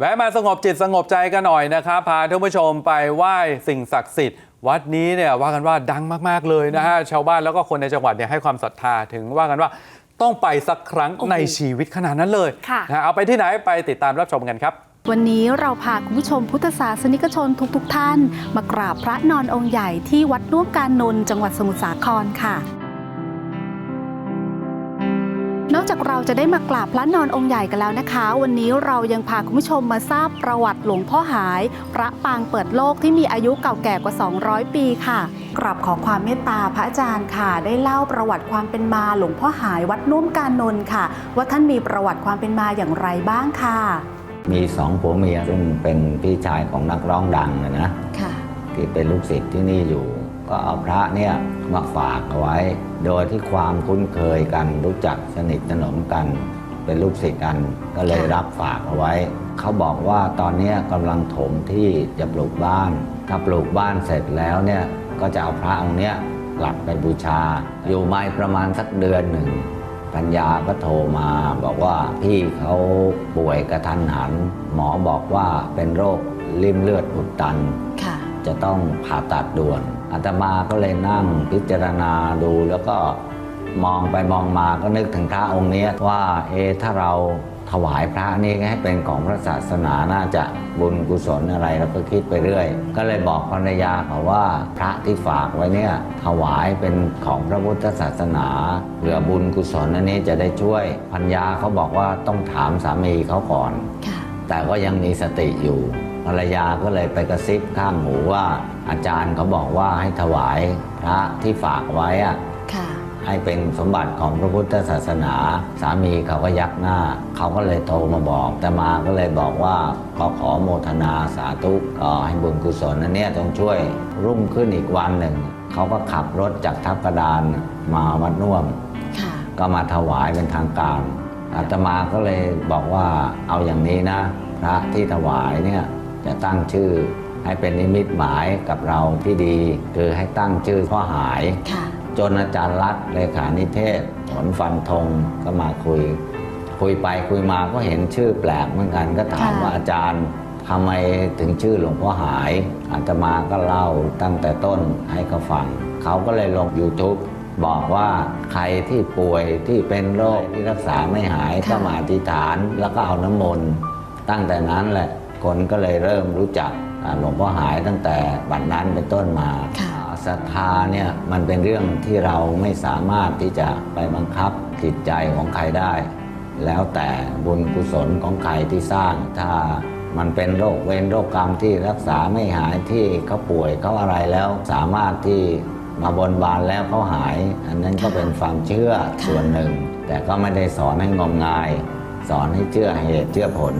แวะมาสงบจิตสงบใจกันหน่อยนะครับพาท่านผู้ชมไปไหว้สิ่งศักดิ์สิทธิ์วัดนี้เนี่ยว่ากันว่าดังมากๆเลยนะฮะชาวบ้านแล้วก็คนในจังหวัดเนี่ยให้ความศรัทธาถึงว่ากันว่าต้องไปสักครั้งโอ้โหในชีวิตขนาดนั้นเลยค่ะนะฮะเอาไปที่ไหนไปติดตามรับชมกันครับวันนี้เราพาคุณผู้ชมพุทธศาสนิกชนทุกๆทท่าน มากราบพระนอนองค์ใหญ่ที่วัดน่วมการนนท์จังหวัดสมุทรสาครค่ะ นอกจากเราจะได้มากราบพระนอนองค์ใหญ่กันแล้วนะคะ วันนี้เรายังพาคุณผู้ชมมาทราบประวัติหลวงพ่อหาย พระปางเปิดโลกที่มีอายุเก่าแก่กว่า 200 ปีค่ะกราบขอความเมตตาพระอาจารย์ค่ะ ได้เล่าประวัติความเป็นมาหลวงพ่อหายวัดน่วมการนนท์ค่ะ ว่าท่านมีประวัติความเป็นมาอย่างไรบ้างค่ะ มีสองผัวเมียซึ่งเป็นพี่ชายของนักร้องดังนะนะค่ะที่เป็นลูกศิษย์ที่นี่อยู่ ก็เอาพระเนี่ยมาฝากเอาไว้ โดยที่ความคุ้นเคยกันรู้จักสนิทสนมกัน เป็นลูกศิษย์กันก็เลยค่ะรับฝากเอาไว้ เขาบอกว่าตอนเนี้ยกำลังถมที่จะปลูกบ้าน ถ้าปลูกบ้านเสร็จแล้วเนี่ยก็จะเอาพระองค์เนี้ยกลับไปบูชา อยู่ไม่ประมาณสักเดือนหนึ่งปัญญาก็โทรมาบอกว่าพี่เขาป่วยกระทันหัน หมอบอกว่าเป็นโรคริ่มเลือดอุดตันค่ะจะต้องผ่าตัดด่วน อาตมาก็เลยนั่งพิจารณาดูแล้วก็มองไปมองมาก็นึกถึงพระองค์เนี้ยว่าเอะถ้าเราถวายพระนี่ให้เป็นของพระศาสนาน่าจะบุญกุศลอะไรเราก็คิดไปเรื่อย ก็เลยบอกภรรยาเขาว่าพระที่ฝากไว้เนี่ยถวายเป็นของพระพุทธศาสนาเพื่อบุญกุศลอันนี้จะได้ช่วยพัญญาเขาบอกว่าต้องถามสามีเขาก่อนค่ะแต่ก็ยังมีสติอยู่ ภรรยาก็เลยไปกระซิบข้างหูว่า อาจารย์เขาบอกว่าให้ถวายพระที่ฝากไว้อะค่ะให้เป็นสมบัติของพระพุทธศาสนา สามีเขาก็ยักหน้า เขาก็เลยโทรมาบอกแต่มาก็เลยบอกว่าขอขอโมทนาสาธุก็ให้บุญกุศลนั้นเนี่ยต้องช่วยรุ่งขึ้นอีกวันหนึ่ง เขาก็ขับรถจากทับกระดานมาวัดน่วมค่ะก็มาถวายเป็นทางการอาตมาก็เลยบอกว่าเอาอย่างนี้นะ พระที่ถวายเนี่ย จะตั้งชื่อให้เป็นนิมิตหมายกับเราที่ดี คือให้ตั้งชื่อพ่อหายค่ะจนอาจารย์รัตน์เลขานิเทศผลฟันธงก็มาคุย คุยไปคุยมาก็เห็นชื่อแปลกเหมือนกันก็ถามค่ะว่าอาจารย์ทำไมถึงชื่อหลวงพ่อหายอาตมาก็เล่าตั้งแต่ต้นให้เขาฟัง เขาก็เลยลง YouTube บอกว่าใครที่ป่วยที่เป็นโรคที่รักษาไม่หายก็มาอธิษฐาน แล้วก็เอาน้ำมนต์ตั้งแต่นั้นแหละ คนก็เลยเริ่มรู้จักอ่าหลวงพ่อหายตั้งแต่บัดนั้นเป็นต้นมาค่ะศรัทธาเนี่ยมันเป็นเรื่องที่เราไม่สามารถที่จะไปบังคับจิตใจของใครได้ แล้วแต่บุญกุศลของใครที่สร้าง ถ้ามันเป็นโรคเวรโรคกรรมที่รักษาไม่หายที่เขาป่วยเขาอะไรแล้วสามารถที่มาบนบานแล้วเขาหาย อันนั้นก็เป็นความเชื่อส่วนหนึ่ง แต่ก็ไม่ได้สอนให้งมงาย สอนให้เชื่อเหตุเชื่อผล